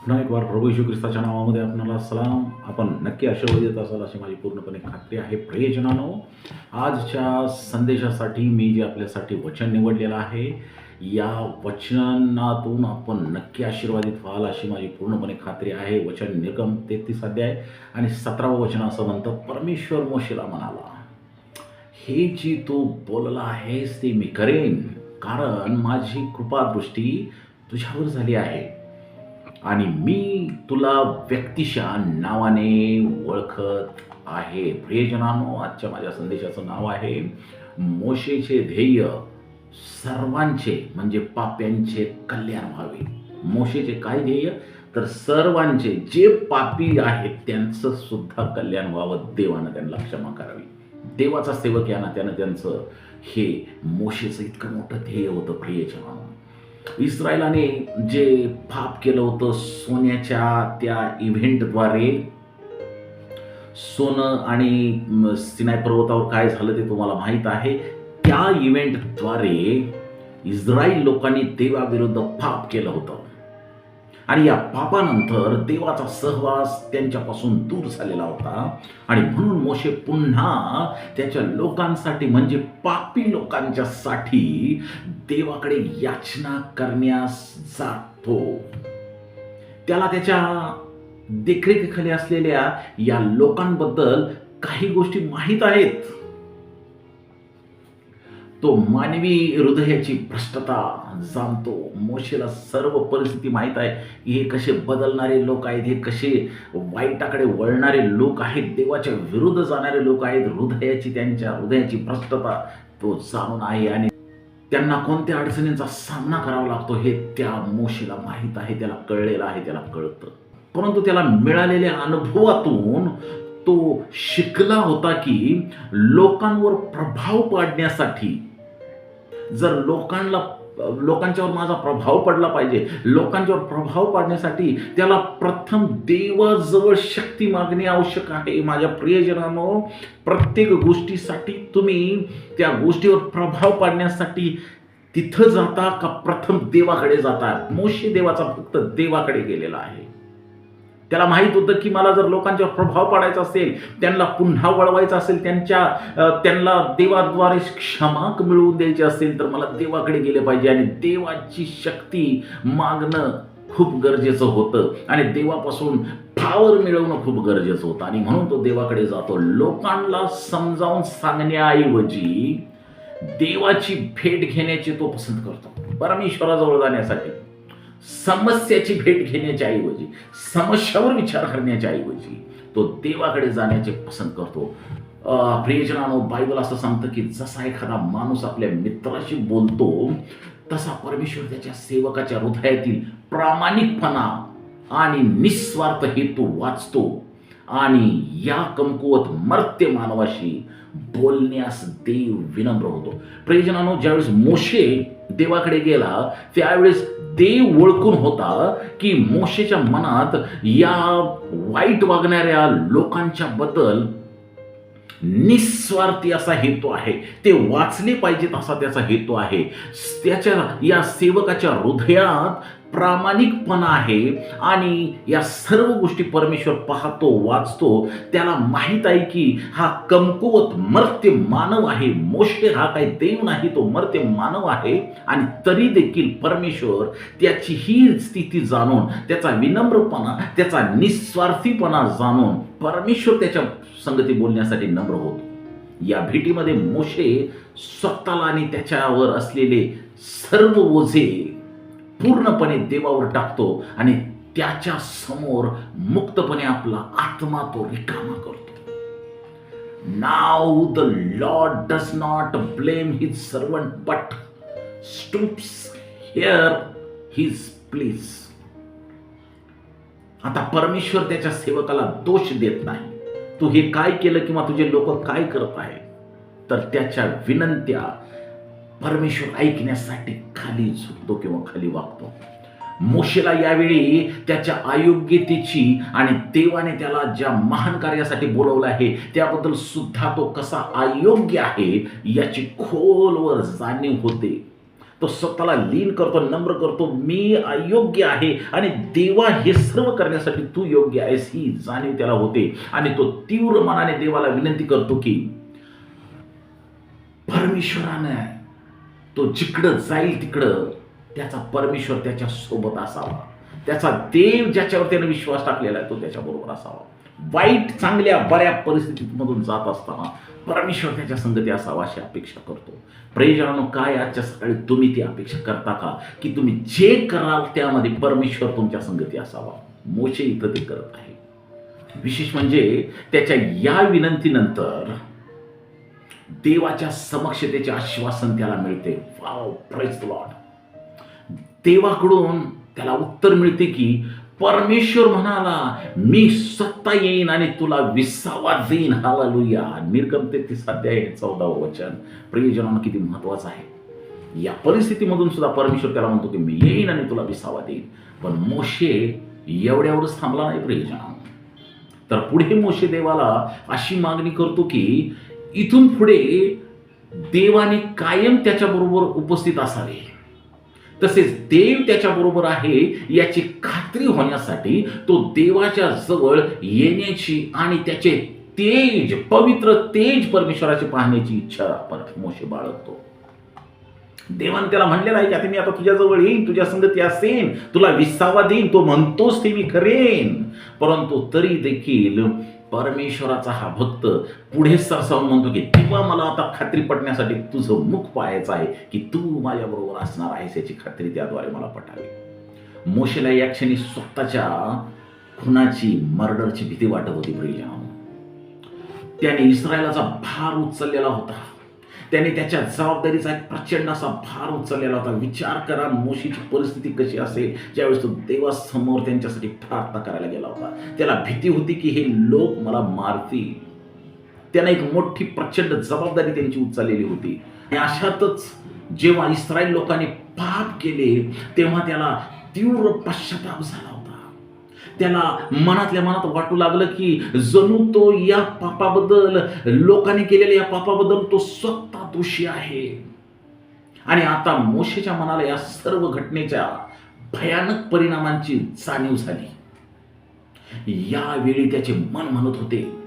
पुन्हा एक वार प्रभू यशू ख्रिस्ताच्या नावामध्ये आपणाला सलाम. आपण नक्की आशीर्वाद देत असाल अशी माझी पूर्णपणे खात्री आहे. प्रियजनानो आजच्या संदेशासाठी मी जे आपल्यासाठी वचन निवडलेलं आहे या वचनातून आपण नक्की आशीर्वादित व्हाल अशी माझी पूर्णपणे खात्री आहे. वचन निर्गम तेहतीस अध्याय आणि सतरावं वचन असं म्हणतं परमेश्वर मोशीला म्हणाला हे जी तू बोलला आहेस ते मी करेन. कारण माझी कृपादृष्टी तुझ्यावर झाली आहे. आणि मी तुला व्यक्तिशा नावाने ओळखत आहे. प्रियजनानो आजच्या माझ्या संदेशाचं नाव आहे मोशेचे ध्येय सर्वांचे म्हणजे पाप्यांचे कल्याण व्हावे. मोशेचे काय ध्येय? तर सर्वांचे जे पापी आहेत त्यांचं सुद्धा कल्याण व्हावं देवानं त्यांना क्षमा करावी. देवाचा सेवक याना त्यानं त्यांचं हे मोशेचं इतकं मोठं ध्येय होतं प्रियजनानो. इस्रायलाने जे पाप केलं होतं सोन्याच्या त्या इव्हेंटद्वारे सोनं आणि सिनाय पर्वतावर काय झालं ते तुम्हाला माहीत आहे. त्या इव्हेंटद्वारे इस्रायल लोकांनी देवाविरुद्ध पाप केलं होतं. आणि या पापानंतर देवाचा सहवास त्यांच्यापासून दूर झालेला होता. आणि म्हणून मोशे पुन्हा त्याच्या लोकांसाठी म्हणजे पापी लोकांच्यासाठी देवाकडे याचना करण्यास जातो. त्याला त्याच्या देखरेखीखाली असलेल्या या लोकांबद्दल काही गोष्टी माहीत आहेत. तो मानवी हृदयाची भ्रष्टता जाणतो. मोशेला सर्व परिस्थिती माहीत आहे की हे कसे बदलणारे लोक आहेत हे कसे वाईटाकडे वळणारे लोक आहेत देवाच्या विरुद्ध जाणारे लोक आहेत हृदयाची त्यांच्या हृदयाची भ्रष्टता तो जाणून आहे आणि त्यांना कोणत्या अडचणींचा सामना करावा लागतो हे त्या मोशीला माहीत आहे त्याला कळलेलं आहे त्याला कळतं. परंतु त्याला मिळालेल्या अनुभवातून तो शिकला होता की लोकांवर प्रभाव पाडण्यासाठी जर लोकांना लोकांच्यावर माझा प्रभाव पडला पाहिजे लोकांच्यावर प्रभाव पाडण्यासाठी त्याला प्रथम देवाजवळ शक्ती मागणे आवश्यक आहे. माझ्या प्रियजनानो प्रत्येक गोष्टीसाठी तुम्ही त्या गोष्टीवर प्रभाव पाडण्यासाठी तिथं जाता का प्रथम देवाकडे जाता? मोशी देवाचा फक्त देवाकडे गेलेला आहे. त्याला माहीत होतं की मला जर लोकांच्यावर प्रभाव पाडायचा असेल त्यांना पुन्हा वळवायचं असेल त्यांच्या त्यांना देवाद्वारे क्षमा मिळवून द्यायची असेल तर मला देवाकडे गेले पाहिजे. आणि देवाची शक्ती मागणं खूप गरजेचं होतं. आणि देवापासून पावर मिळवणं खूप गरजेचं होतं. आणि म्हणून तो देवाकडे जातो. लोकांना समजावून सांगण्याऐवजी देवाची भेट घेण्याची तो पसंत करतो. परमेश्वराजवळ जाण्यासाठी. समस्याची भेट घेण्याच्या ऐवजी समस्यावर विचार करण्याच्या ऐवजी तो देवाकडे जाण्याचे पसंत करतो. प्रियजनानो बायबल असं सांगतं की जसा एखादा माणूस आपल्या मित्राशी बोलतो तसा परमेश्वर त्याच्या सेवकाच्या हृदयातील प्रामाणिकपणा आणि निस्वार्थ हेतू वाचतो आणि या कमकुवत मर्त्य मानवाशी बोलण्यास देव विनम्र होतो. प्रियजनानो ज्यावेळेस मोशे देवाकडे गेला त्यावेळेस ते ओळखून होता की मोशेच्या मनात या वाईट वागणाऱ्या लोकांच्या बद्दल निस्वार्थी असा हेतू आहे. ते वाचले पाहिजेत असा त्याचा हेतू आहे. त्याच्या या सेवकाच्या हृदयात प्रामाणिकपणा आहे आणि या सर्व गोष्टी परमेश्वर पाहतो वाचतो. त्याला माहीत आहे की हा कमकुवत मर्त्य मानव आहे. मोशे हा काही देव नाही तो मर्त्य मानव आहे आणि तरी देखील परमेश्वर त्याची ही स्थिती जाणून त्याचा विनम्रपणा त्याचा निस्वार्थीपणा जाणून परमेश्वर त्याच्या संगती बोलण्यासाठी नम्र होतो. या भेटीमध्ये मोशे स्वतःला आणि त्याच्यावर असलेले सर्व ओझे पूर्णपणे देवावर टाकतो आणि त्याच्यासमोर मुक्तपणे आपला आत्मा तो रिकामा करतो. Now the Lord does not blame his servant but stoops hear his please आता परमेश्वर त्याच्या सेवकाला दोष देत नाही. तू हे काय केलं किंवा तुझे लोक काय करत आहे तर त्याच्या विनंत्या परमेश्वर ऐकण्यासाठी खाली झुकतो किंवा खाली वागतो. मोशेला यावेळी त्याच्या अयोग्यतेची आणि देवाने त्याला ज्या महान कार्यासाठी बोलवलं आहे त्याबद्दल सुद्धा तो कसा अयोग्य आहे याची खोलवर जाणीव होते. तो स्वतःला लीन करतो नम्र करतो मी अयोग्य आहे आणि देवा हे सर्व करण्यासाठी तू योग्य आहेस ही जाणीव त्याला होते. आणि तो तीव्र मनाने देवाला विनंती करतो की परमेश्वरानं तो जिकडं जाईल तिकडं त्याचा परमेश्वर त्याच्या सोबत असावा. त्याचा देव ज्याच्यावर त्याने विश्वास टाकलेला आहे तो त्याच्याबरोबर असावा. वाईट चांगल्या बऱ्या परिस्थितीमधून जात असताना परमेश्वर त्याच्या संगती असावा अशी अपेक्षा करतो. प्रियजनांनो काय आजच्या सकाळी तुम्ही ती अपेक्षा करता का? की तुम्ही जे कराल त्यामध्ये परमेश्वर तुमच्या संगती असावा. मोशे इथं ते करत आहे. विशेष म्हणजे त्याच्या या विनंतीनंतर देवाच्या समक्षतेचे आश्वासन त्याला मिळते. वाव लॉर्ड देवाकडून त्याला उत्तर मिळते की परमेश्वर म्हणाला मी सत्ता येईन आणि तुला विसावा देईन. हालालुया निर्गम तेहतीस आहे चौदावं वचन. प्रियजनांना किती महत्वाचं आहे. या परिस्थितीमधून सुद्धा परमेश्वर त्याला म्हणतो की मी येईन आणि तुला विसावा देईन. पण मोशे एवढ्यावरच थांबला नाही प्रियजना तर पुढे मोशे देवाला अशी मागणी करतो की इथून पुढे देवाने कायम त्याच्याबरोबर उपस्थित असावे. तसेच देव त्याच्याबरोबर आहे याची खात्री होण्यासाठी तो देवाच्या जवळ येण्याची आणि त्याचे तेज पवित्र तेज परमेश्वराचे पाहण्याची इच्छा आपण मोशे बाळगतो. देवान त्याला म्हणलेलं आहे की आता मी आता तुझ्याजवळ येईन तुझ्या संगती असेन तुला विसावा देईन तो म्हणतोच ते मी करेन. परंतु तरी देखील परमेश्वराचा हा भक्त पुढे सरसावून म्हणतो की तेव्हा मला आता खात्री पटण्यासाठी तुझं मुख पाहायचं आहे की तू माझ्याबरोबर असणार आहेस याची खात्री त्याद्वारे मला पटावी मोशेला या क्षणी स्वतःच्या खुनाची मर्डरची भीती वाटत होती प्रियजनांनो त्याने इस्रायलाचा भार उचललेला होता. त्याने त्याच्या जबाबदारीचा एक प्रचंड असा भार उचललेला होता. विचार करा मोशीची परिस्थिती कशी असेल? ज्यावेळेस तो देवासमोर त्यांच्यासाठी प्रार्थना करायला गेला होता. त्याला भीती होती की हे लोक मला मारतील. त्यांना एक मोठी प्रचंड जबाबदारी त्यांची उचललेली होती. आणि अशातच जेव्हा इस्रायल लोकांनी पाप केले तेव्हा त्याला तीव्र पश्चाताप झाला. त्याला मनातल्या मनात वाटू लागलं की जणू तो या पापाबद्दल लोकांनी केलेल्या या पापाबद्दल तो स्वतः दोषी आहे. आणि आता मोशेच्या मनाला या सर्व घटनेच्या भयानक परिणामांची जाणीव झाली. यावेळी त्याचे मन म्हणत होते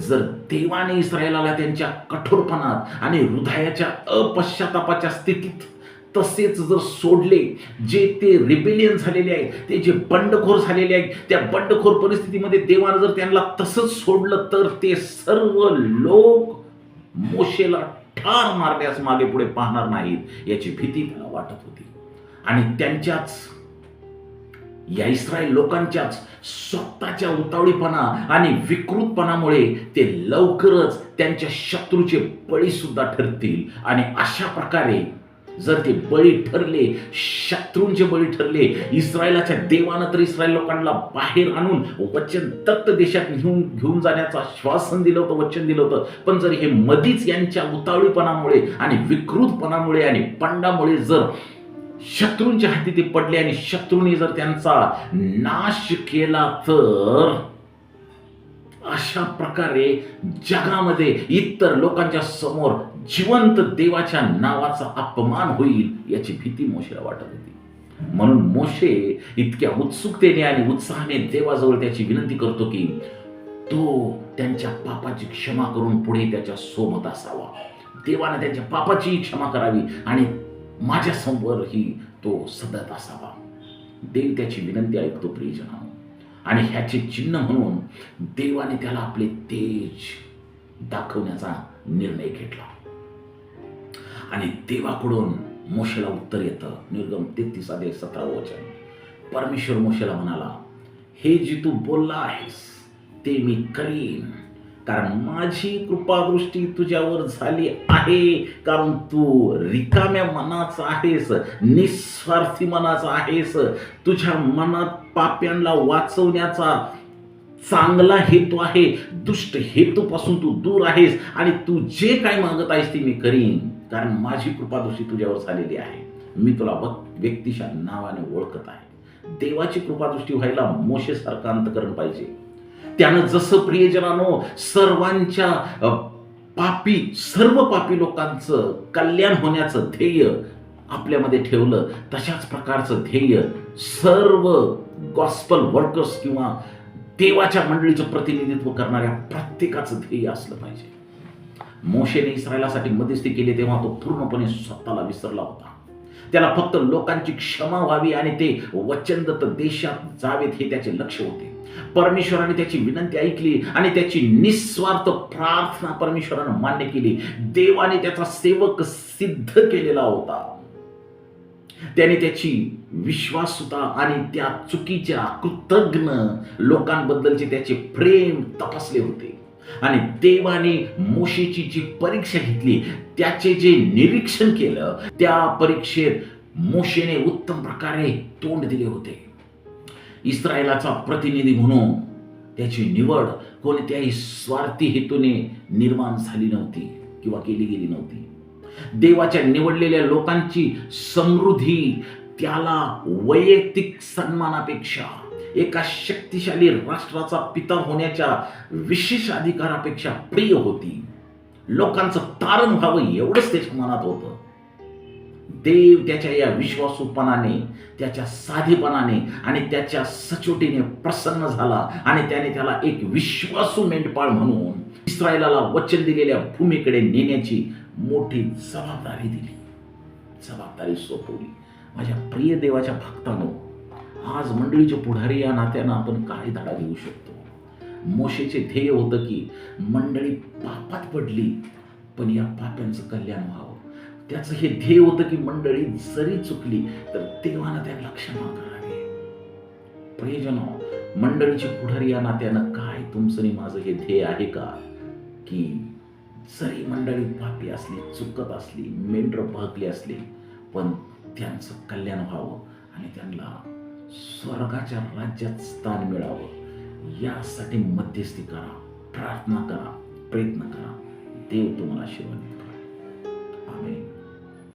जर देवाने इस्रायलाला त्यांच्या कठोरपणात आणि हृदयाच्या अपश्चातापाच्या स्थितीत तसेच जर सोडले जे ते रिबेलियन झालेले आहेत ते जे बंडखोर झालेले आहेत त्या बंडखोर परिस्थितीमध्ये देवानं जर त्यांना तसंच सोडलं तर ते सर्व लोक मोशेला ठार मारण्यास मागे पुढे पाहणार नाहीत याची भीती त्याला वाटत होती. आणि त्यांच्याच या इस्रायल लोकांच्याच स्वतःच्या उतावळीपणा आणि विकृतपणामुळे ते लवकरच त्यांच्या शत्रूचे बळी सुद्धा ठरतील. आणि अशा प्रकारे जर ते बळी ठरले शत्रूंचे बळी ठरले इस्रायलाच्या देवानं तर इस्रायल लोकांना बाहेर आणून वचन दत्त देशात घेऊन घेऊन जाण्याचं आश्वासन दिलं होतं वचन दिलं होतं. पण जर हे मधीच यांच्या उतावळीपणामुळे आणि विकृतपणामुळे आणि पंडामुळे जर शत्रूंच्या हाती ते पडले आणि शत्रूंनी जर त्यांचा नाश केला तर अशा प्रकारे जगामध्ये इतर लोकांच्या समोर जिवंत देवाच्या नावाचा अपमान होईल याची भीती मोशेला वाटत होती. म्हणून मोशे इतक्या उत्सुकतेने आणि उत्साहाने देवाजवळ त्याची विनंती करतो की तो त्यांच्या पापाची क्षमा करून पुढे त्याच्या सोबत असावा. देवाने त्यांच्या पापाची क्षमा करावी आणि माझ्या समोरही तो सतत असावा. देव त्याची विनंती ऐकतो प्रियजना आणि ह्याचे चिन्ह म्हणून देवाने त्याला आपले तेज दाखवण्याचा निर्णय घेतला. आणि देवाकडून मोशेला उत्तर येतं. निर्गम तेहतीस आधी सतरा वचन. परमेश्वर मोशेला म्हणाला हे जी तू बोलला आहेस ते मी करीन. कारण माझी कृपादृष्टी तुझ्यावर झाली आहे. कारण तू रिकाम्या मनाचा आहेस निस्वार्थी मनाचा आहेस. तुझ्या मनात पाप्यांना वाचवण्याचा चांगला हेतू आहे. दुष्ट हेतूपासून तू दूर आहेस. आणि तू जे काय मागत आहेस ते मी करीन. कारण माझी कृपादृष्टी तुझ्यावर झालेली आहे. मी तुला भक्त व्यक्तिशा नावाने ओळखत आहे. देवाची कृपादृष्टी व्हायला मोशेसारखं अंतकरण पाहिजे. त्यानं जसं प्रियजनानो सर्वांच्या पापी सर्व पापी लोकांचं कल्याण होण्याचं ध्येय आपल्यामध्ये ठेवलं तशाच प्रकारचं ध्येय सर्व गॉस्पल वर्कर्स किंवा देवाच्या मंडळीचं प्रतिनिधित्व करणाऱ्या प्रत्येकाचं ध्येय असलं पाहिजे. मोशेने इस्रायलासाठी मध्यस्थी केली तेव्हा तो पूर्णपणे स्वतःला विसरला होता. त्याला फक्त लोकांची क्षमा व्हावी आणि ते वचनदत्त देशात जावेत हे त्याचे लक्ष होते. परमेश्वराने त्याची विनंती ऐकली आणि त्याची निस्वार्थ प्रार्थना परमेश्वरानं मान्य केली. देवाने त्याचा सेवक सिद्ध केलेला होता. त्याने त्याची विश्वासुता आणि त्या चुकीच्या कृतज्ञ लोकांबद्दलचे त्याचे प्रेम तपासले होते. आणि देवाने मोशेची जी परीक्षा घेतली त्याचे जे निरीक्षण केलं त्या परीक्षेत मोशेने उत्तम प्रकारे तोंड दिले होते. इस्रायलाचा प्रतिनिधी म्हणून त्याची निवड कोणत्याही स्वार्थी हेतूने निर्माण झाली नव्हती किंवा केली गेली नव्हती. देवाच्या निवडलेल्या लोकांची समृद्धी त्याला वैयक्तिक सन्मानापेक्षा एका शक्तिशाली राष्ट्राचा पिता होण्याच्या विशेष अधिकारापेक्षा प्रिय होती. लोकांचं तारण व्हावं एवढंच त्याच्या मनात होतं. देव त्याच्या या विश्वासूपणाने त्याच्या साधेपणाने आणि त्याच्या सचोटीने प्रसन्न झाला आणि त्याने त्याला एक विश्वासू मेंढपाळ म्हणून इस्रायलाला वचन दिलेल्या भूमीकडे नेण्याची मोठी जबाबदारी दिली. जबाबदारी सोपवली. माझ्या प्रिय देवाच्या भक्तांनो आज मंडळीच्या पुढारी या नात्यानं आपण काय धडा घेऊ शकतो. मोशेचे ध्येय होतं की मंडळी पापात पडली पण या पाप्यांचं कल्याण व्हावं. त्याचं हे ध्येय होतं की मंडळी जरी चुकली तर देवानं त्यांना क्षमा करावी. प्रियजन मंडळीची पुढारी या नात्यानं काय तुमचं आणि माझं हे ध्येय आहे का? की जरी मंडळी पापी असली चुकत असली मेंढर बहकली असली पण त्यांचं कल्याण व्हावं आणि त्यांना स्वर्गाच्या राज्यात स्थान मिळावं. यासाठी मध्यस्थी करा प्रार्थना करा प्रयत्न करा. देव तुम्हाला आशीर्वाद करा आम्ही